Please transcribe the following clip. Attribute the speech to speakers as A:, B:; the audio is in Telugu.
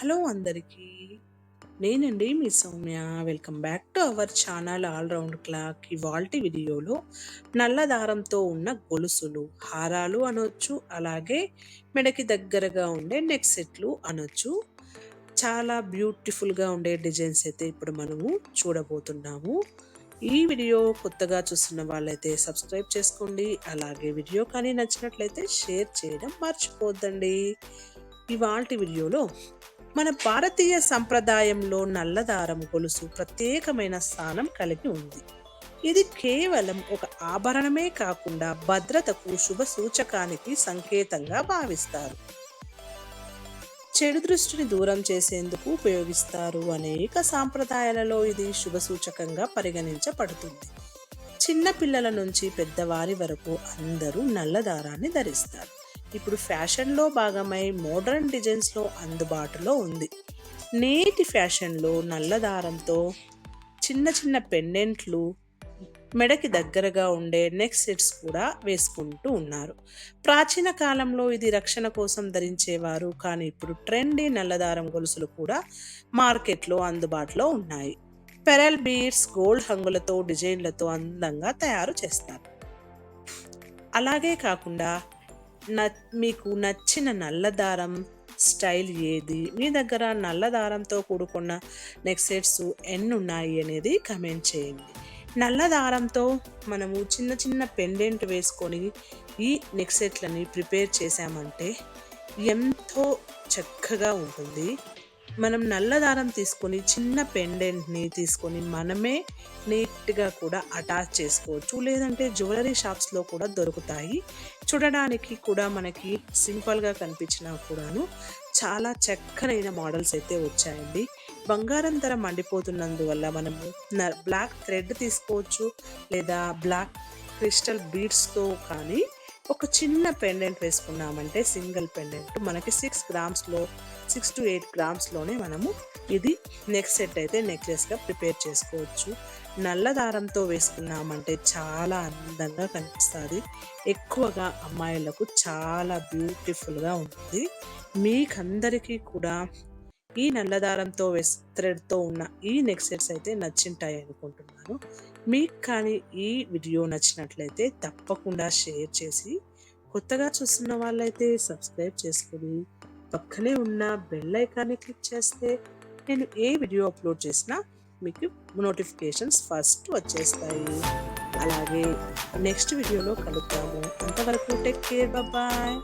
A: హలో అందరికీ. నేనండి మీ Soumya. Welcome back to our channel all round clock ఇవాల్టి వీడియోలో నల్ల దారంతో ఉన్న గొలుసులు హారాలు అనొచ్చు అలాగే మెడకి దగ్గరగా ఉండే నెక్ సెట్లు అనొచ్చు. చాలా బ్యూటిఫుల్గా ఉండే డిజైన్స్ అయితే ఇప్పుడు మనము చూడబోతున్నాము. ఈ వీడియో కొత్తగా చూస్తున్న వాళ్ళైతే సబ్స్క్రైబ్ చేసుకోండి. అలాగే వీడియో కానీ నచ్చినట్లయితే షేర్ చేయడం మర్చిపోద్దండి. ఇవాళ వీడియోలో మన భారతీయ సంప్రదాయంలో నల్లదారం గొలుసు ప్రత్యేకమైన స్థానం కలిగి ఉంది. ఇది కేవలం ఒక ఆభరణమే కాకుండా భద్రతకు శుభ సూచకానికి సంకేతంగా భావిస్తారు. చెడు దృష్టిని దూరం చేసేందుకు ఉపయోగిస్తారు అనేక సాంప్రదాయాలలో ఇది శుభ సూచకంగా పరిగణించబడుతుంది. చిన్న పిల్లల నుంచి పెద్దవారి వరకు అందరూ నల్లదారాన్ని ధరిస్తారు. ఇప్పుడు ఫ్యాషన్లో భాగమై మోడర్న్ డిజైన్స్లో అందుబాటులో ఉంది. నేటి ఫ్యాషన్లో నల్లదారంతో చిన్న చిన్న పెండెంట్లు మెడకి దగ్గరగా ఉండే నెక్ సెట్స్ కూడా వేసుకుంటూ ఉన్నారు. ప్రాచీన కాలంలో ఇది రక్షణ కోసం ధరించేవారు కానీ ఇప్పుడు ట్రెండీ నల్లదారం గొలుసులు కూడా మార్కెట్లో అందుబాటులో ఉన్నాయి. పెరల్ బీడ్స్ గోల్డ్ హంగులతో డిజైన్లతో అందంగా తయారు చేస్తారు. అలాగే కాకుండా మీకు నచ్చిన నల్లదారం స్టైల్ ఏది? మీ దగ్గర నల్ల దారంతో కూడుకున్న నెక్ సెట్స్ ఎన్ని ఉన్నాయి అనేది కమెంట్ చేయండి. నల్ల దారంతో మనము చిన్న చిన్న పెండెంట్ వేసుకొని ఈ నెక్ సెట్లని ప్రిపేర్ చేశామంటే ఎంతో చక్కగా ఉంటుంది. మనం నల్ల దారం తీసుకొని చిన్న పెండెంట్ని తీసుకొని మనమే నీట్గా కూడా అటాచ్ చేసుకోవచ్చు. లేదంటే జ్యువెలరీ షాప్స్లో కూడా దొరుకుతాయి. చూడడానికి కూడా మనకి సింపుల్గా కనిపించినా కూడాను చాలా చక్కనైన మోడల్స్ అయితే వచ్చాయండి. బంగారం ధర మండిపోతున్నందువల్ల మనము బ్లాక్ థ్రెడ్ తీసుకోవచ్చు లేదా బ్లాక్ క్రిస్టల్ బీడ్స్తో కానీ ఒక చిన్న పెండెంట్ వేసుకున్నామంటే సింగిల్ పెండెంట్. మనకి సిక్స్ గ్రామ్స్లో సిక్స్ టు ఎయిట్ గ్రామ్స్లోనే మనము ఇది నెక్ సెట్ అయితే నెక్లెస్గా ప్రిపేర్ చేసుకోవచ్చు. నల్ల దారంతో వేసుకున్నామంటే చాలా అందంగా కనిపిస్తుంది. ఎక్కువగా అమ్మాయిలకు చాలా బ్యూటిఫుల్గా ఉంటుంది. మీకందరికీ కూడా ఈ నల్లదారంతో వెస్ థ్రెడ్తో ఉన్న ఈ నెక్సెట్స్ అయితే నచ్చింటాయి అనుకుంటున్నాను. మీకు కానీ ఈ వీడియో నచ్చినట్లయితే తప్పకుండా షేర్ చేసి కొత్తగా చూస్తున్న వాళ్ళైతే సబ్స్క్రైబ్ చేసుకుని పక్కనే ఉన్న బెల్ ఐకాన్ని క్లిక్ చేస్తే నేను ఏ వీడియో అప్లోడ్ చేసినా మీకు నోటిఫికేషన్స్ ఫస్ట్ వచ్చేస్తాయి. అలాగే నెక్స్ట్ వీడియోలో కలుద్దాము. అంతవరకు టేక్ కేర్ బాయ్.